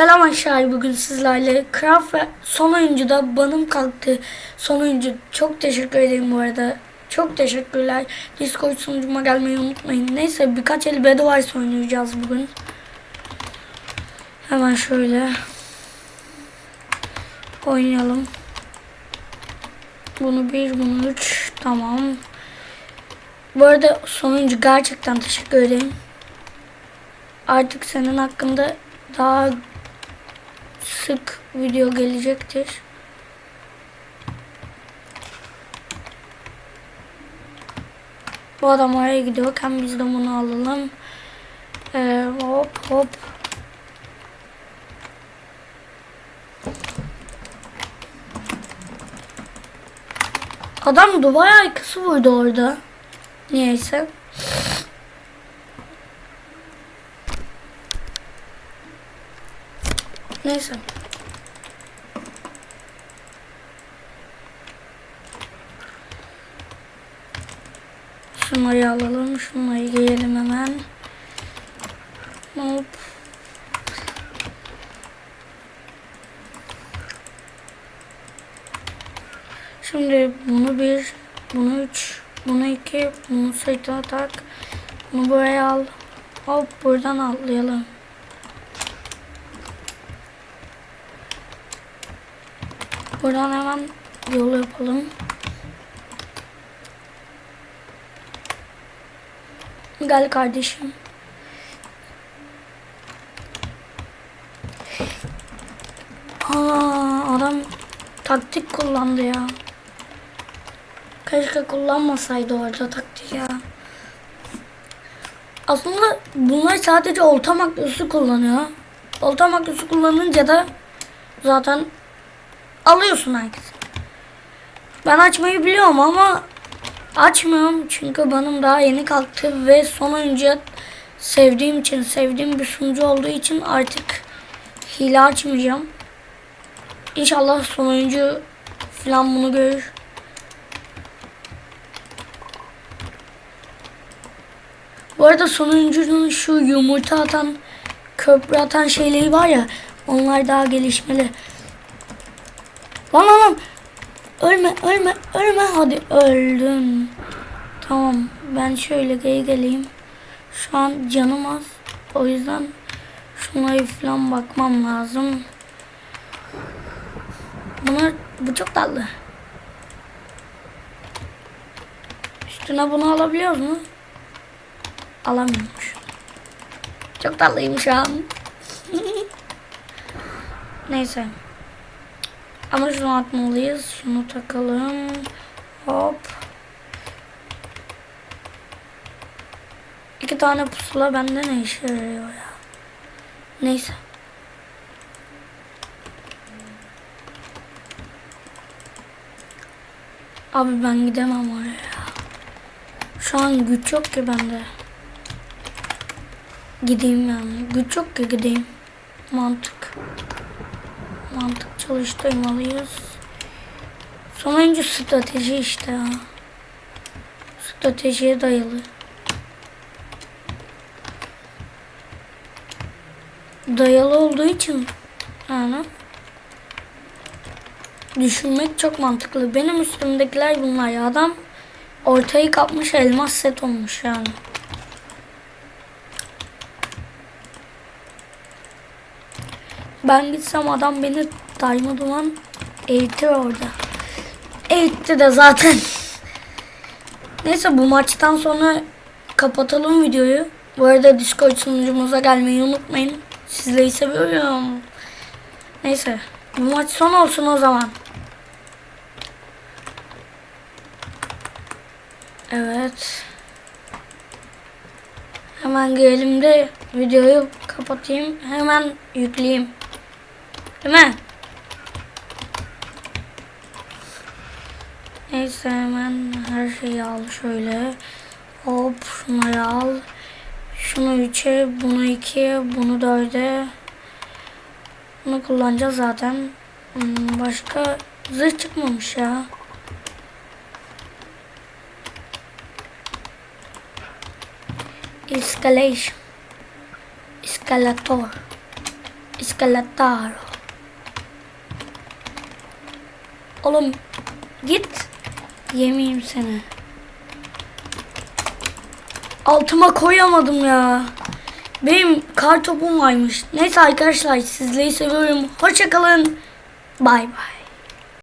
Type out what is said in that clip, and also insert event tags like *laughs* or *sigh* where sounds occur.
Selam aşağı bugün sizlerle Craft ve son oyuncuda banım kalktı. Son oyuncu çok teşekkür ederim bu arada. Çok teşekkürler. Discord sunucuma gelmeyi unutmayın. Neyse birkaç el Bedwars oynayacağız bugün. Hemen şöyle oynayalım. Bunu bir, bunu üç. Tamam. Bu arada sonuncu gerçekten teşekkür ederim. Artık senin hakkında daha sık video gelecektir. Bu adam oraya gidiyorken biz de bunu alalım. Ee, hop hop. Adam duvar arkası vurdu orada. Niyeyse. Neyse. Şunları alalım. Şunları giyelim hemen. Hop. Şimdi bunu bir, bunu üç, bunu iki, bunu sırtına tak. Bunu buraya al. Hop buradan atlayalım. Buradan hemen yol yapalım. Gel kardeşim. Aa, adam taktik kullandı ya. Keşke kullanmasaydı orada taktik ya. Aslında bunlar sadece olta makrosu kullanıyor. Olta makrosu kullanınca da zaten alıyorsun herkes. Ben açmayı biliyorum ama açmıyorum çünkü benim daha yeni kalktı ve son oyuncu sevdiğim için sevdiğim bir sunucu olduğu için artık hile açmayacağım. İnşallah son oyuncu falan bunu görür. Bu arada sonuncunun şu yumurta atan, köprü atan şeyleri var ya, onlar daha gelişmeli. Lan lan lan. Ölme, ölme, ölme. Hadi öldün. Tamam, ben şöyle geri geleyim. Şu an canım az. O yüzden şunlara falan bakmam lazım. Bunlar, bu çok tatlı. Üstüne bunu alabiliyoruz mu? Alamıyormuş. Çok tatlıyım şu an. *laughs* Neyse. Ama şunu atmalıyız. Şunu takalım. Hop. İki tane pusula bende ne işe yarıyor ya. Neyse. Abi ben gidemem oraya. Şu an güç yok ki bende. Gideyim yani. Güç yok ki gideyim. Mantık. Mantık çalıştırmalıyız. Sonuncu strateji işte ya. Stratejiye dayalı. Dayalı olduğu için yani düşünmek çok mantıklı. Benim üstümdekiler bunlar ya. Adam ortayı kapmış elmas set olmuş yani. Ben gitsem adam beni darmaduman eğitir orada. Eğitti de zaten. Neyse bu maçtan sonra kapatalım videoyu. Bu arada Discord sunucumuza gelmeyi unutmayın. Sizleri seviyorum. Neyse bu maç son olsun o zaman. Evet. Hemen girelim de videoyu kapatayım. Hemen yükleyeyim. Değil mi? Neyse hemen her şeyi al şöyle. Hop şunları al. Şunu 3'e, bunu 2'ye, bunu 4'e. Bunu kullanacağız zaten. Hmm, Başka zırh çıkmamış ya. Escalation. Escalator. İskelettaro. Oğlum git. Yemeyeyim seni. Altıma koyamadım ya. Benim kar topum varmış. Neyse arkadaşlar sizleri seviyorum. Hoşçakalın. Bay bay.